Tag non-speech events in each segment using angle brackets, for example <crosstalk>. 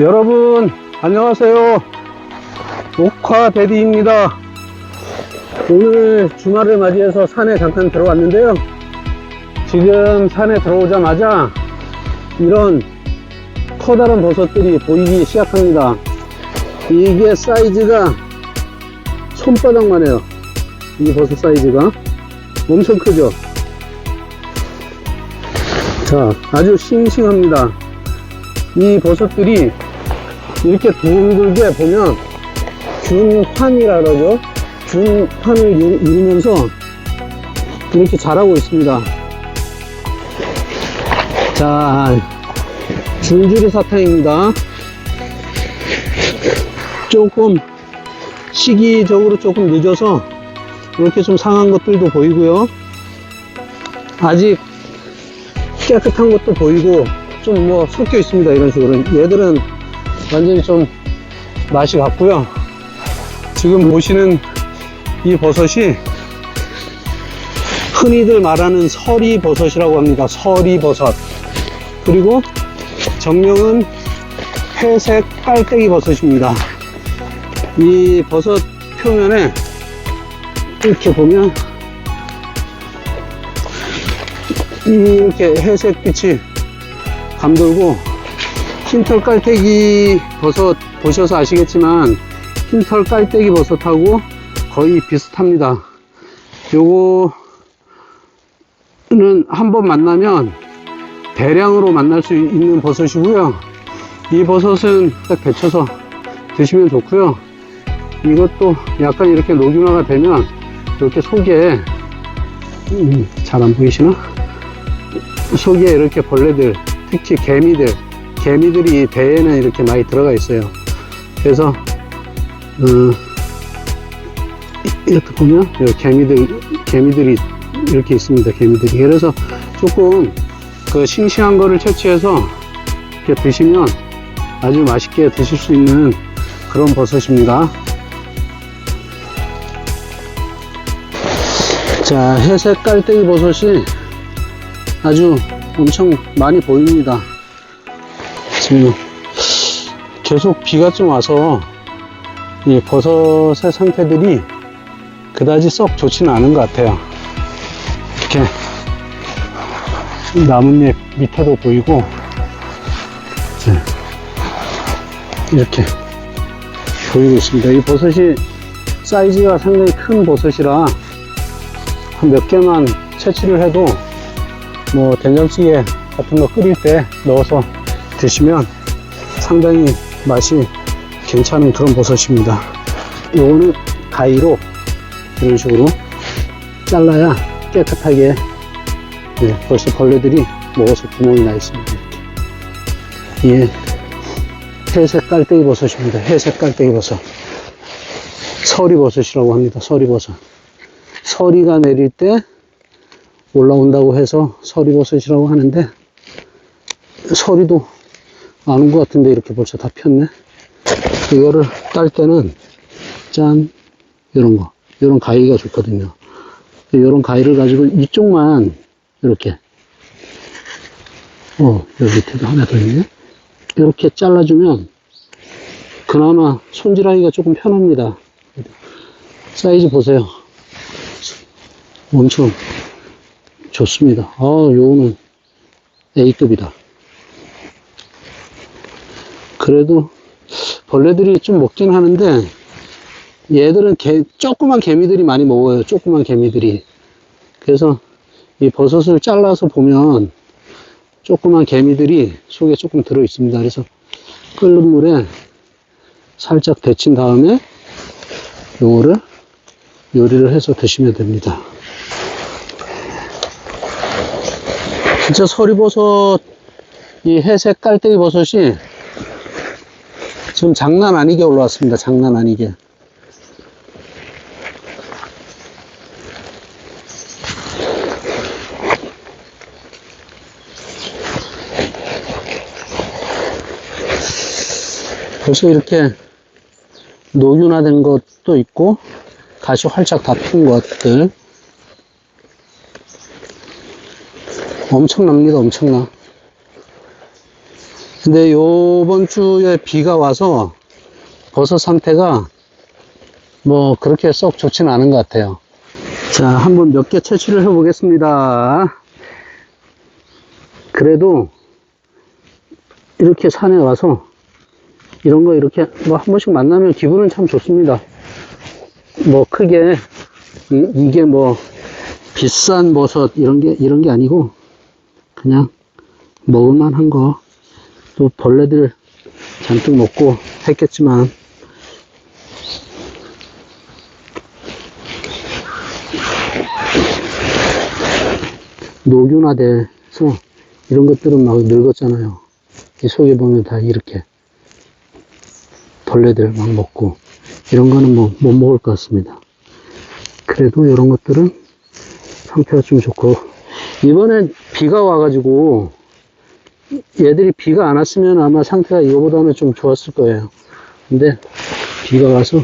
여러분 안녕하세요. 옥화 대디입니다. 오늘 주말을 맞이해서 산에 잠깐 들어왔는데요. 지금 산에 들어오자마자 이런 커다란 버섯들이 보이기 시작합니다. 이게 사이즈가 손바닥만 해요. 이 버섯 사이즈가. 엄청 크죠? 자 아주 싱싱합니다. 이 버섯들이 이렇게 둥글게 보면 균환이라 그러죠. 이루- 이루면서 이렇게 자라고 있습니다. 자, 줄줄이 사탕입니다. 조금 시기적으로 조금 늦어서 이렇게 좀 상한 것들도 보이고요. 아직 깨끗한 것도 보이고 좀 뭐 섞여 있습니다 이런 식으로 얘들은 완전히 좀 맛이 같고요. 지금 보시는 이 버섯이 흔히들 말하는 서리 버섯이라고 합니다. 서리 버섯. 그리고 정명은 회색 깔때기 버섯입니다. 이 버섯 표면에 이렇게 보면 이렇게 회색 빛이 감돌고 흰털 깔때기 버섯 보셔서 아시겠지만 흰털 깔때기 버섯하고 거의 비슷합니다. 요거는 한 번 만나면 대량으로 만날 수 있는 버섯이고요. 이 버섯은 딱 데쳐서 드시면 좋고요. 이것도 약간 이렇게 녹임화가 되면 이렇게 속에 음, 잘 안 보이시나? 속에 이렇게 벌레들 특히 개미들, 개미들이 배에는 이렇게 많이 들어가 있어요. 그래서, 어, 이- 이렇게 보면, 여기 개미들, 개미들이 이렇게 있습니다. 개미들이. 그래서 조금 그 싱싱한 거를 채취해서 이렇게 드시면 아주 맛있게 드실 수 있는 그런 버섯입니다. 자, 회색 깔때기 버섯이 아주 엄청 많이 보입니다. 지금 계속 비가 좀 와서 이 버섯의 상태들이 그다지 썩 좋지는 않은 것 같아요. 이렇게 나뭇잎 밑에도 보이고 자, 이렇게 보이고 있습니다. 이 버섯이 사이즈가 상당히 큰 버섯이라 한 몇 개만 채취를 해도 뭐 된장찌개 같은 거 끓일 때 넣어서 드시면 상당히 맛이 괜찮은 그런 버섯입니다. 요거는 가위로 이런 식으로 잘라야 깨끗하게 네, 벌써 벌레들이 먹어서 구멍이 나 있습니다. 이게 예, 회색 깔때기 버섯입니다. 회색 깔때기 버섯. 서리 버섯이라고 합니다. 서리 버섯. 서리가 내릴 때 올라온다고 해서 서리 버섯이라고 하는데 서리도 안온것 같은데 이렇게 벌써 다 폈네. 이거를 딸 때는 짠 이런 거. 이런 가위가 좋거든요. 이런 가위를 가지고 이쪽만 이렇게. 어 여기 밑에도 하나 더 있네. 이렇게 잘라주면 그나마 손질하기가 조금 편합니다. 사이즈 보세요. 엄청 좋습니다. 아, 요거는 A급이다. 그래도 벌레들이 좀 먹긴 하는데 얘들은 개, 조그만 개미들이 많이 먹어요. 조그만 개미들이. 그래서 이 버섯을 잘라서 보면 조그만 개미들이 속에 조금 들어 있습니다. 그래서 끓는 물에 살짝 데친 다음에 요거를 요리를 해서 드시면 됩니다. 진짜 서리버섯, 이 회색 깔때기 버섯이 지금 장난 아니게 올라왔습니다. 장난 아니게. 벌써 이렇게 녹윤화된 것도 있고, 다시 활짝 다툰 것들. 엄청납니다, 엄청나. 근데 요번 주에 비가 와서 버섯 상태가 뭐 그렇게 썩 좋지는 않은 것 같아요. 자, 한번 몇 개 채취를 해 보겠습니다. 그래도 이렇게 산에 와서 이런 거 이렇게 뭐 한 번씩 만나면 기분은 참 좋습니다. 뭐 크게 이, 게뭐 비싼 버섯 이런 게 이런 게 아니고 그냥 먹을만한 거 또 벌레들 잔뜩 먹고 했겠지만 녹균화돼서 이런 것들은 막 늙었잖아요. 이 속에 보면 다 이렇게 벌레들 막 먹고 이런 거는 뭐 못 먹을 것 같습니다. 그래도 이런 것들은 상태가 좀 좋고 이번엔 비가 와가지고 얘들이 비가 안 왔으면 아마 상태가 이거보다는 좀 좋았을 거예요. 근데 비가 와서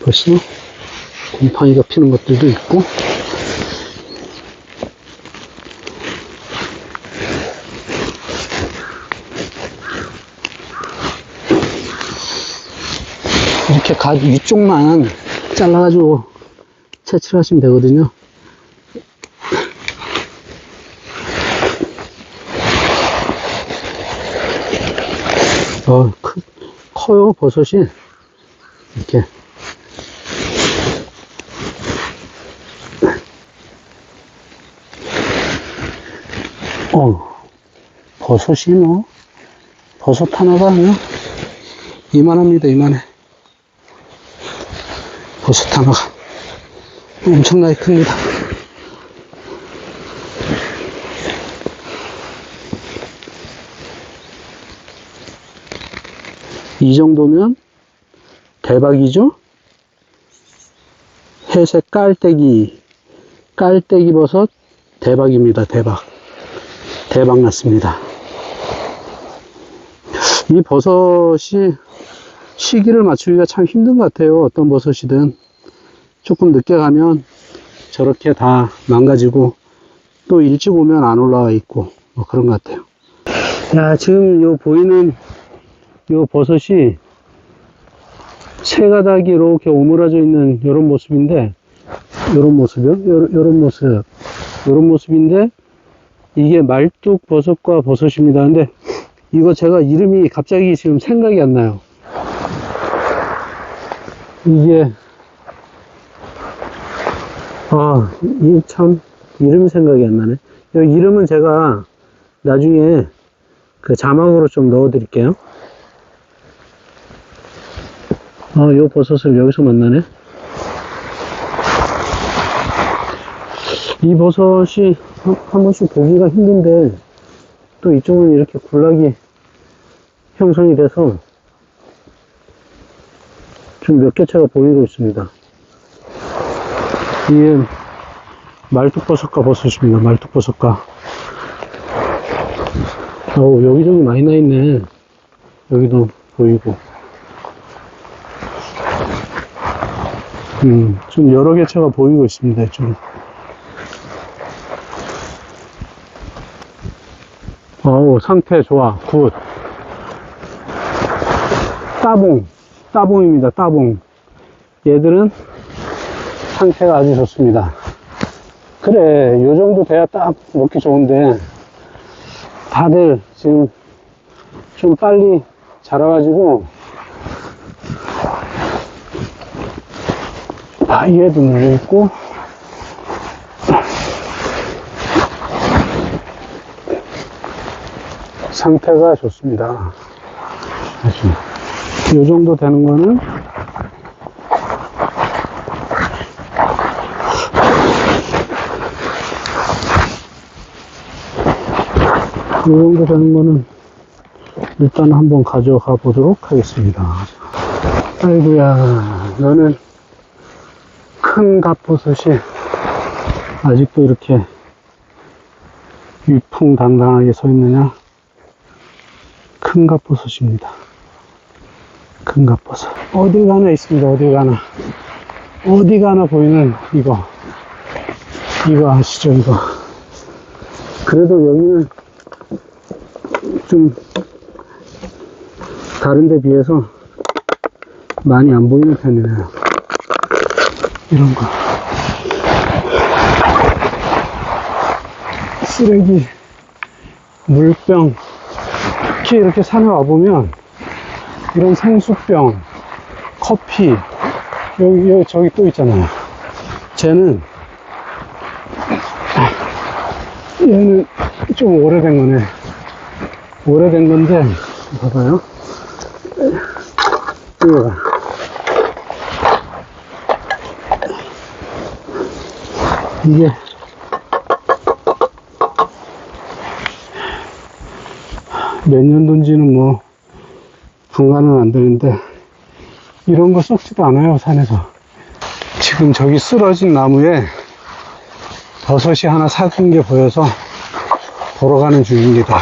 벌써 곰팡이가 피는 것들도 있고 이렇게 가 위쪽만 잘라가지고 채취를 하시면 되거든요. 어, 크, 커요, 버섯이. 이렇게. 어, 버섯이 뭐, 버섯 하나가 그냥 이만합니다, 이만해. 버섯 하나가 엄청나게 큽니다. 이 정도면 대박이죠? 회색 깔때기, 깔때기 버섯 대박입니다. 대박. 대박 났습니다. 이 버섯이 시기를 맞추기가 참 힘든 것 같아요. 어떤 버섯이든. 조금 늦게 가면 저렇게 다 망가지고 또 일찍 오면 안 올라와 있고 뭐 그런 것 같아요. 야, 지금 요 보이는 요 버섯이 세 가닥이 이렇게 오므라져 있는 이런 모습인데 이런 모습이요? 요런 모습. 요런 모습인데 이게 말뚝 버섯과 버섯입니다. 근데 이거 제가 이름이 갑자기 지금 생각이 안 나요. 이게 아, 이 참 이름이 생각이 안 나네. 이 이름은 제가 나중에 그 자막으로 좀 넣어 드릴게요. 아, 요 버섯을 여기서 만나네. 이 버섯이 한, 한 번씩 보기가 힘든데 또 이쪽은 이렇게 군락이 형성이 돼서 좀몇 개차가 보이고 있습니다. 이게 말뚝버섯과 버섯입니다. 말뚝버섯과. 어우, 여기저기 많이 나 있네. 여기도 보이고. 음, 좀 여러 개 차가 보이고 있습니다. 좀. 어우, 상태 좋아. 굿. 따봉. 따봉입니다. 따봉. 얘들은 상태가 아주 좋습니다. 그래, 요 정도 돼야 딱 먹기 좋은데, 다들 지금 좀 빨리 자라가지고, 아, 얘도 물려있고, 상태가 좋습니다. 아주. 요 정도 되는 거는 이 정도 되는 거는 일단 한번 가져가 보도록 하겠습니다. 아이고야, 너는 큰 갑버섯이 아직도 이렇게 위풍당당하게 서 있느냐? 큰 갑버섯입니다. 큰 갑버섯. 어딜 가나 있습니다, 어딜 가나. 어디 가나 보이는 이거. 이거 아시죠, 이거. 그래도 여기는 좀 다른 데 비해서 많이 안 보이는 편이네요. 이런 거. 쓰레기, 물병, 특히 이렇게 산에 와보면 이런 생수병, 커피, 여기, 여기, 저기 또 있잖아요. 쟤는, 얘는 좀 오래된 거네. 오래된 건데, 봐봐요. 이거 봐. 이게 몇 년도인지는 뭐 분간은 안 되는데 이런 거 썩지도 않아요 산에서. 지금 저기 쓰러진 나무에 버섯이 하나 삭은 게 보여서 보러 가는 중입니다.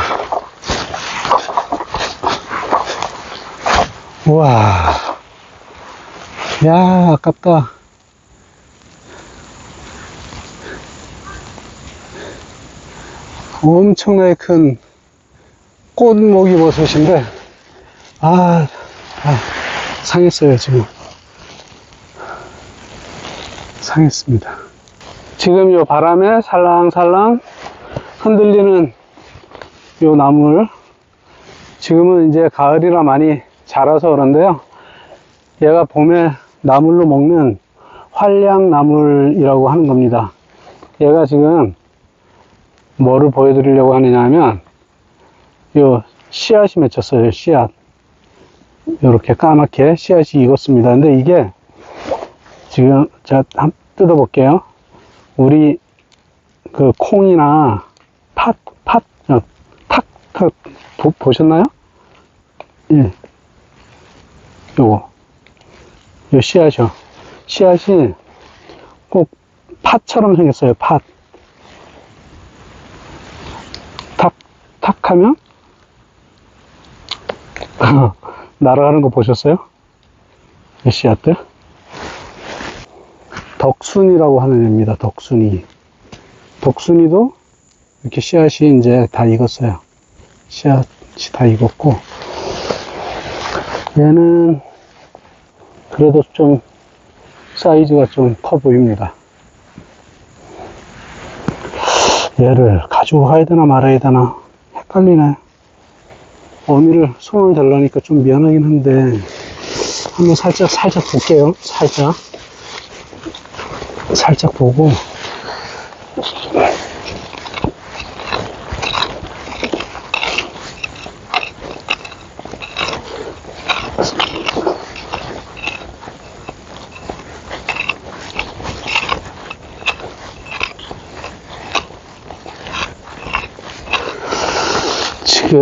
우와. 야 아깝다 엄청나게 큰 꽃모기 버섯인데 아, 아 상했어요 지금. 상했습니다. 지금 요 바람에 살랑살랑 흔들리는 요 나물 지금은 이제 가을이라 많이 자라서 그런데요. 얘가 봄에 나물로 먹는 활량나물이라고 하는 겁니다. 얘가 지금 뭐를 보여드리려고 하느냐 하면 요 씨앗이 맺혔어요 씨앗 이렇게 까맣게 씨앗이 익었습니다 근데 이게 지금 제가 한번 뜯어 볼게요 우리 그 콩이나 팥, 팥, 어, 탁, 탁, 보, 보셨나요? 예. 요거. 요 씨앗이요. 씨앗이 꼭 팥처럼 생겼어요, 팥. 탁 하면, <laughs> 날아가는 거 보셨어요? 이 씨앗들? 덕순이라고 하는 애입니다, 덕순이. 덕순이도 이렇게 씨앗이 이제 다 익었어요. 씨앗이 다 익었고, 얘는 그래도 좀 사이즈가 좀 커 보입니다. 얘를 가지고 가야 되나 말아야 되나 헷갈리네. 어미를 손을 대려니까 좀 미안하긴 한데, 한번 살짝, 살짝 볼게요. 살짝. 살짝 보고, 지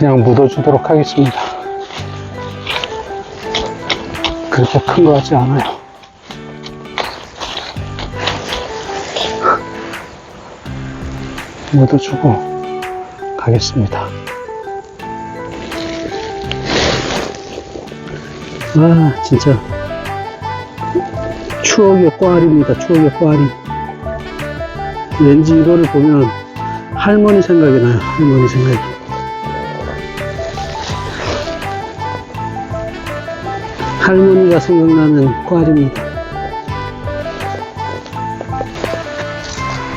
그냥 묻어주도록 하겠습니다. 그렇게 큰것 같지 않아요. 묻어주고 가겠습니다. 아, 진짜. 추억의 꽈리입니다. 추억의 꽈리. 왠지 이거를 보면 할머니 생각이 나요. 할머니 생각이. 할머니가 생각나는 꽈리입니다.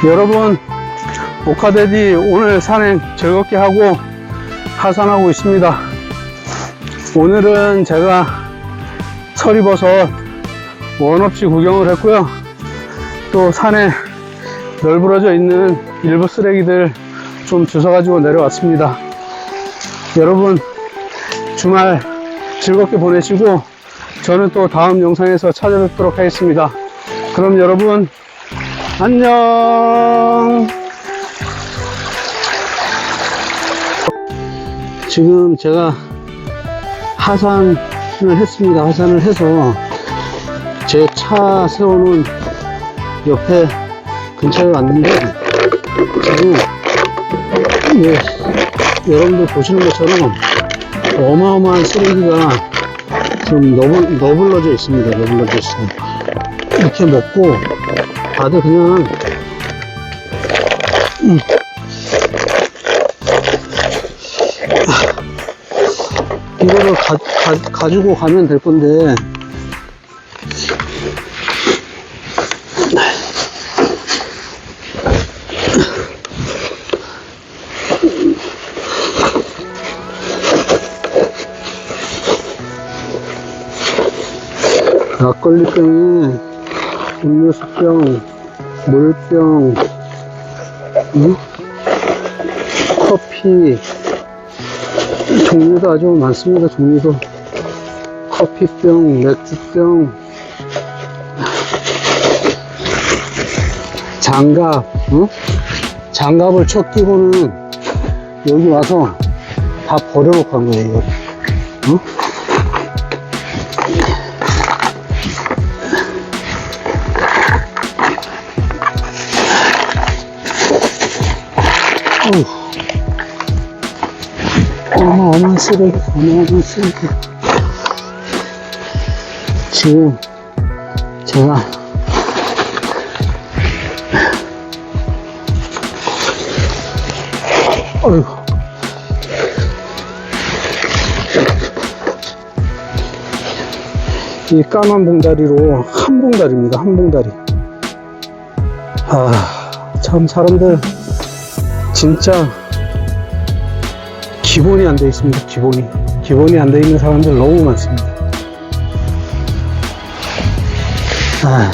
여러분, 오카데디 오늘 산행 즐겁게 하고 하산하고 있습니다. 오늘은 제가 서리버섯 원 없이 구경을 했고요. 또 산에 널브러져 있는 일부 쓰레기들 좀 주워가지고 내려왔습니다. 여러분, 주말 즐겁게 보내시고, 저는 또 다음 영상에서 찾아뵙도록 하겠습니다. 그럼 여러분, 안녕! 지금 제가 하산을 했습니다. 하산을 해서 제 차 세워놓은 옆에 근처에 왔는데 지금 예, 여러분들 보시는 것처럼 어마어마한 쓰레기가 좀 너블, 너블러져 있습니다. 너블러져 있습니다. 이렇게 먹고 다들 그냥 음. 이거를 가, 가, 가지고 가면 될 건데 막걸리병에 음료수병, 물병, 응? 커피, 종류도 아주 많습니다. 종류도 커피병, 맥주병, 장갑, 응? 장갑을 첫 끼고는 여기 와서 다 버려놓고 간 거예요. 응? 어마어마한 쓰레기, 어마어마한 쓰레기. 지금 제가 어휴. 이 까만 봉다리로 한 봉다리입니다. 한 봉다리. 아, 참 사람들 진짜 기본이 안 돼 있습니다. 기본이. 기본이 안 돼 있는 사람들 너무 많습니다. 아,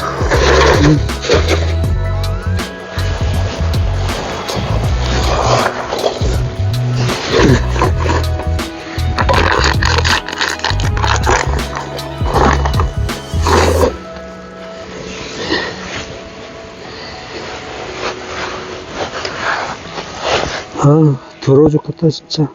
아, 더러워 죽겠다, 진짜.